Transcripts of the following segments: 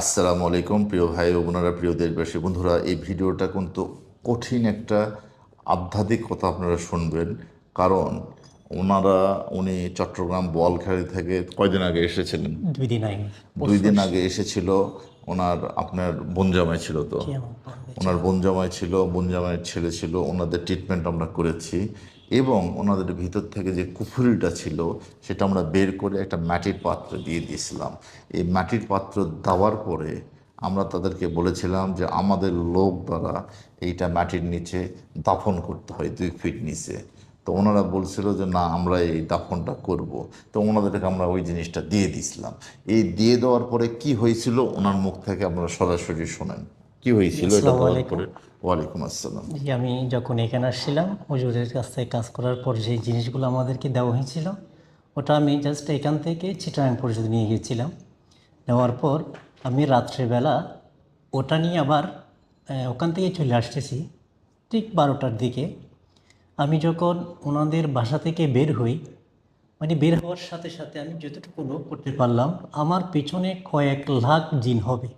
আসসালামু আলাইকুম প্রিয় ভাই ও বোনেরা প্রিয় দেশবাসী। বন্ধুরা এই ভিডিওটা কিন্তু কঠিন একটা আধ্যাত্মিক কথা আপনারা শুনবেন। কারণ ওনারা উনি চট্টগ্রাম বোয়ালখালী থেকে কয়দিন আগে এসেছিলেন? দুই দিন আগে। দুই দিন আগে এসেছিল। ওনার আপনার বোনজামাই ছিল তো। ওনার বোনজামাই ছিল বোনজামাইয়ের ছেলে ছিল। ওনাদের ট্রিটমেন্ট আমরা করেছি। এবং ওনাদের ভিতর থেকে যে কুফুরিটা ছিল, সেটা আমরা বের করে একটা মাটির পাত্র দিয়ে দিয়েছিলাম। এই মাটির পাত্র দেওয়ার পরে আমরা তাদেরকে বলেছিলাম যে, আমাদের লোক দ্বারা এইটা মাটির নিচে দাফন করতে হয়, দুই ফিট নিচে। তো ওনারা বলছিল যে, না, আমরা এই দাফনটা করব। তো ওনাদেরকে আমরা ওই জিনিসটা দিয়ে দিছিলাম এই দিয়ে দেওয়ার পরে কি হয়েছিল, ওনার মুখ থেকে আমরা সরাসরি শোনেন। কি হয়েছিল এটা দেওয়ার পরে? ওয়ালাইকুম আসসালাম। জি আমি যখন এখানে আসছিলাম হুজুরের কাছ থেকে কাজ করার পর যে জিনিসগুলো আমাদেরকে দেওয়া হয়েছিল ওটা আমি জাস্ট এখান থেকে চিটাং পর্যন্ত নিয়ে গিয়েছিলাম। নেওয়ার পর আমি রাত্রেবেলা ওটা নিয়ে আবার ওখান থেকে চলে আসতেছি ঠিক বারোটার দিকে। আমি যখন ওনাদের বাসা থেকে বের হই মানে বের হওয়ার সাথে সাথে আমি যতটুকু অনুভব করতে পারলাম আমার পেছনে কয়েক লাখ জিন হবে।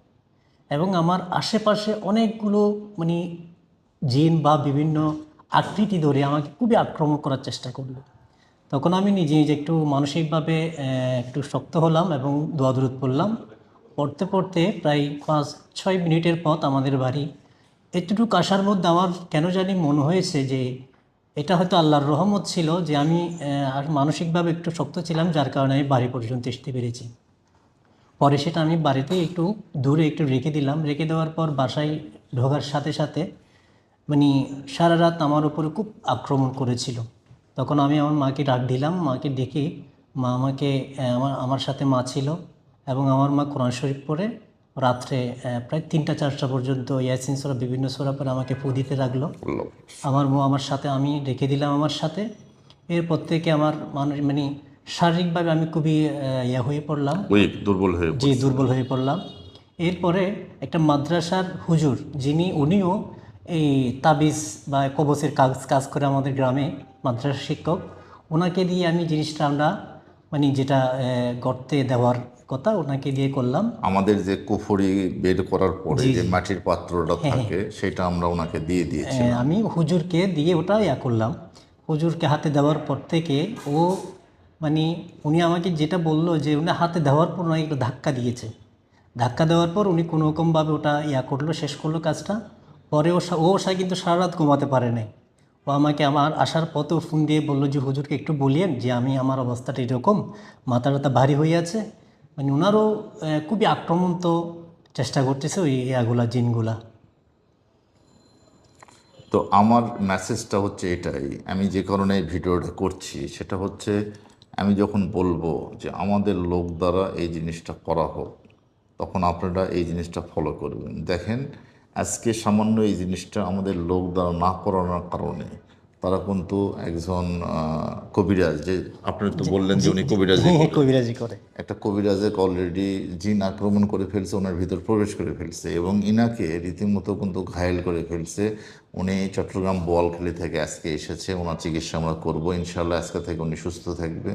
এবং আমার আশেপাশে অনেকগুলো মানে জিন বা বিভিন্ন আকৃতি ধরে আমাকে খুবই আক্রমণ করার চেষ্টা করল। তখন আমি নিজে নিজে একটু মানসিকভাবে একটু শক্ত হলাম এবং দোয়া দূরত পড়লাম। পড়তে পড়তে প্রায় পাঁচ, ছয় মিনিটের পথ আমাদের বাড়ি। এতটুকু আসার মধ্যে আমার কেন জানি মনে হয়েছে যে, এটা হয়তো আল্লাহর রহমত ছিল যে আমি আর মানসিকভাবে একটু শক্ত ছিলাম, যার কারণে আমি বাড়ি পর্যন্ত আসতে পেরেছি। পরে সেটা আমি বাড়িতে একটু দূরে একটু রেখে দিলাম। রেখে দেওয়ার পর বাসায় ঢোকার সাথে সাথে মানে সারা রাত আমার উপরে খুব আক্রমণ করেছিল। তখন আমি আমার মাকে ডাক দিলাম। মাকে ডেকে মা আমাকে আমার আমার সাথে মা ছিল এবং আমার মা কোরআন শরীফ পড়ে। রাত্রে প্রায় তিনটা চারটা পর্যন্ত ইয়াসিন সোরা বিভিন্ন সোরা পরে আমাকে ফু দিতে লাগল। আমার মা আমার সাথে আমি রেখে দিলাম আমার সাথে। এরপর থেকে আমার মানুষ মানে শারীরিকভাবে আমি খুবই ইয়া হয়ে পড়লাম। দুর্বল হয়ে জি দুর্বল হয়ে পড়লাম। এরপরে একটা মাদ্রাসার হুজুর যিনি উনিও এই তাবিজ বা কবচের কাজ কাজ করে আমাদের গ্রামে মাদ্রাসা শিক্ষক। ওনাকে দিয়ে আমি জিনিসটা আমরা মানে যেটা গর্তে দেওয়ার কথা ওনাকে দিয়ে করলাম। আমাদের যে কুফুরি বের করার পরে যে মাটির পাত্রটা থাকে সেটা আমরা ওনাকে দিয়ে দিয়েছি আমি হুজুরকে দিয়ে ওটা ইয়া করলাম। হুজুরকে হাতে দেওয়ার পর থেকে ও মানে উনি আমাকে যেটা বলল যে উনি হাতে দেওয়ার পর ওনাকে একটু ধাক্কা দিয়েছে। ধাক্কা দেওয়ার পর উনি কোনো রকমভাবে ওটা ইয়া করল, শেষ করল কাজটা। পরে ও ও সা কিন্তু সারা রাত ঘুমাতে পারে নাই। ও আমাকে আমার আসার পথেও ফোন দিয়ে বলল যে, হুজুরকে একটু বলিয়েন যে আমি আমার অবস্থাটা এরকম মাথা টাথা ভারী হয়ে আছে। মানে ওনারও খুবই আক্রমণ তো চেষ্টা করতেছে ওই ইয়াগুলা, জিনগুলা। তো আমার মেসেজটা হচ্ছে এটাই। আমি যে কারণে ভিডিওটা করছি, সেটা হচ্ছে আমি যখন বলব যে আমাদের লোক দ্বারা এই জিনিসটা করা হোক, তখন আপনারা এই জিনিসটা ফলো করবেন। দেখেন, আজকে সামান্য এই জিনিসটা আমাদের লোক দ্বারা না করানোর কারণে তারা কিন্তু একজন কবিরাজ যে আপনি তো বললেন যে উনি কবিরাজ কবিরাজি করে। একটা কবিরাজে অলরেডি জিন আক্রমণ করে ফেলছে ওনার ভিতর প্রবেশ করে ফেলছে এবং ইনাকে রীতিমতো কিন্তু ঘায়েল করে ফেলছে। উনি চট্টগ্রাম বোয়ালখালী থেকে আজকে এসেছে ওনার চিকিৎসা আমরা করব ইনশাল্লাহ আজকে থেকে উনি সুস্থ থাকবে।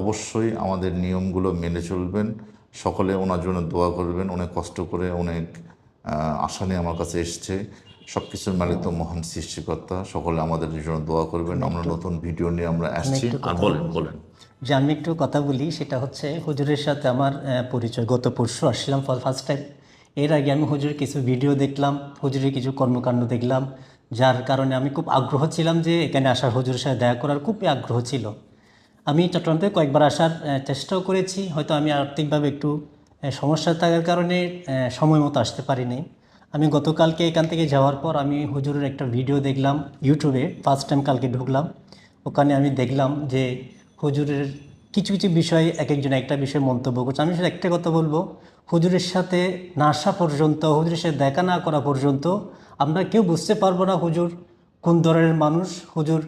অবশ্যই আমাদের নিয়মগুলো মেনে চলবেন সকলে ওনার জন্য দোয়া করবেন। অনেক কষ্ট করে অনেক আশা নিয়ে আমার কাছে এসছে। সব কিছুর মালিক তো মহান সৃষ্টিকর্তা। সকলে আমাদের জন্য দোয়া করবেন। আমরা নতুন ভিডিও নিয়ে আমরা আসছি। আর বলেন বলেন। যে আমি একটু কথা বলি সেটা হচ্ছে হুজুরের সাথে আমার পরিচয়। গত পরশু আসছিলাম ফর ফার্স্ট টাইম এর আগে আমি হুজুরের কিছু ভিডিও দেখলাম হুজুরের কিছু কর্মকাণ্ড দেখলাম যার কারণে আমি খুব আগ্রহ ছিলাম যে এখানে আসার হুজুরের সাথে দেখা করার খুবই আগ্রহ ছিল। আমি চট্টগ্রাম থেকে কয়েকবার আসার চেষ্টাও করেছি। হয়তো আমি আর্থিকভাবে একটু সমস্যা থাকার কারণে সময় মতো আসতে পারিনি। আমি গতকালকে এখান থেকে যাওয়ার পর আমি হুজুরের একটা ভিডিও দেখলাম ইউটিউবে ফার্স্ট টাইম কালকে ঢুকলাম। ওখানে আমি দেখলাম যে হুজুরের কিছু কিছু বিষয়ে এক একজন একটা বিষয়ে মন্তব্য করছে। আমি সেটা একটা কথা বলব, হুজুরের সাথে না আসা পর্যন্ত, হুজুরের সাথে দেখা না করা পর্যন্ত আমরা কেউ বুঝতে পারব না হুজুর কোন ধরনের মানুষ, হুজুর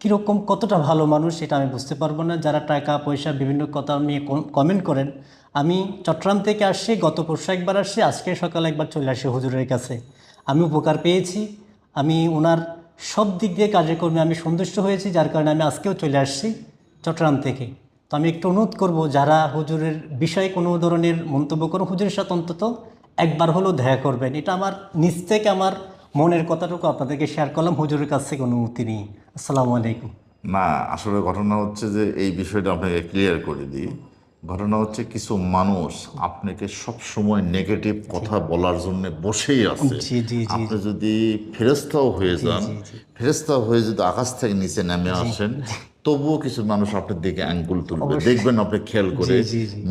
কীরকম কতটা ভালো মানুষ সেটা আমি বুঝতে পারব না। যারা টাকা, পয়সা, বিভিন্ন কথা নিয়ে কমেন্ট করেন, আমি চট্টগ্রাম থেকে আসছি, গত পরশু একবার আসছি, আজকে সকালে একবার চলে আসি হুজুরের কাছে। আমি উপকার পেয়েছি, আমি ওনার সব দিক দিয়ে কার্যক্রমে আমি সন্তুষ্ট হয়েছি, যার কারণে আমি আজকেও চলে আসছি চট্টগ্রাম থেকে। তো আমি একটু অনুরোধ করব, যারা হুজুরের বিষয়ে কোনো ধরনের মন্তব্য করো হুজুরের সাথে অন্তত একবার হলেও দেখা করবেন। এটা আমার নিজ থেকে আমার মনের কথাটুকু আপনাদেরকে শেয়ার করলাম হুজুরের কাছ থেকে অনুমতি নিই আসসালামু আলাইকুম। না আসলে ঘটনা হচ্ছে যে এই বিষয়টা আপনাকে ক্লিয়ার করে দিই। ঘটনা হচ্ছে কিছু মানুষ আপনাকে সব সময় নেগেটিভ কথা বলার জন্য বসেই আছে। আপনি যদি ফেরেস্তাও হয়ে যান ফেরেস্তাও হয়ে যদি আকাশ থেকে নিচে নেমে আসেন তবুও কিছু মানুষ আপনার দিকে আঙ্গুল তুলবে। দেখবেন আপনি খেয়াল করে।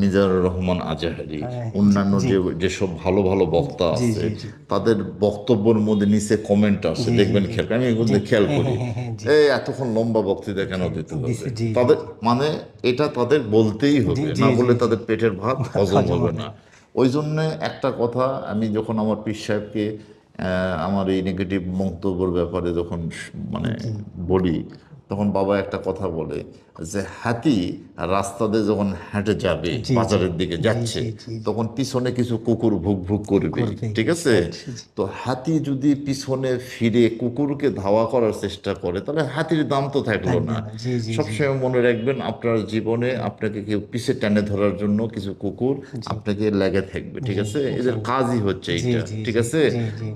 মিজানুর রহমান আজাহারি অন্যান্য যে যেসব ভালো ভালো বক্তা আছে তাদের বক্তব্যের মধ্যে নিচে কমেন্ট আসে দেখবেন খেয়াল আমি এগুলো খেয়াল করি। এই এতক্ষণ লম্বা বক্তৃতা কেন দিতে হবে? তাদের মানে এটা তাদের বলতেই হবে। না বলে তাদের পেটের ভাত হজম হবে না। ওই জন্য একটা কথা আমি যখন আমার পীর সাহেবকে আমার এই নেগেটিভ মন্তব্যের ব্যাপারে যখন মানে বলি তখন বাবা একটা কথা বলে যে হাতি রাস্তা দিয়ে যখন হেঁটে যাবে বাজারের দিকে যাচ্ছে তখন পিছনে কিছু কুকুর ভুক ভুক করবে ঠিক আছে? তো হাতি যদি পিছনে ফিরে কুকুরকে ধাওয়া করার চেষ্টা করে তাহলে হাতির দাম তো থাকল না। সবসময় মনে রাখবেন আপনার জীবনে আপনাকে কেউ পিছে টেনে ধরার জন্য কিছু কুকুর আপনাকে লেগে থাকবে ঠিক আছে? এদের কাজই হচ্ছে এইটা ঠিক আছে।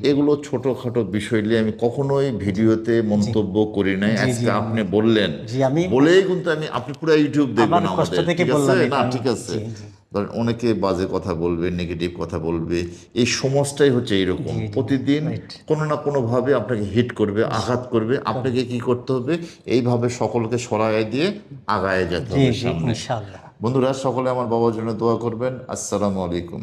এগুলো ছোটখাটো বিষয় নিয়ে আমি কখনোই ভিডিওতে মন্তব্য করি নাই। আজকে আপনি বললেন বলেই কিন্তু আমি আপনি পুরো ইউটিউব দেখবেন আমাদের ঠিক আছে? না ঠিক আছে। ধরেন অনেকে বাজে কথা বলবে নেগেটিভ কথা বলবে এই সমাজটাই হচ্ছে এইরকম। প্রতিদিন কোনো না কোনো ভাবে আপনাকে হিট করবে আঘাত করবে। আপনাকে কি করতে হবে? এইভাবে সকলকে সরায় দিয়ে আগায় যেতে হবে সামনে। বন্ধুরা সকলে আমার বাবার জন্য দোয়া করবেন। আসসালামু আলাইকুম।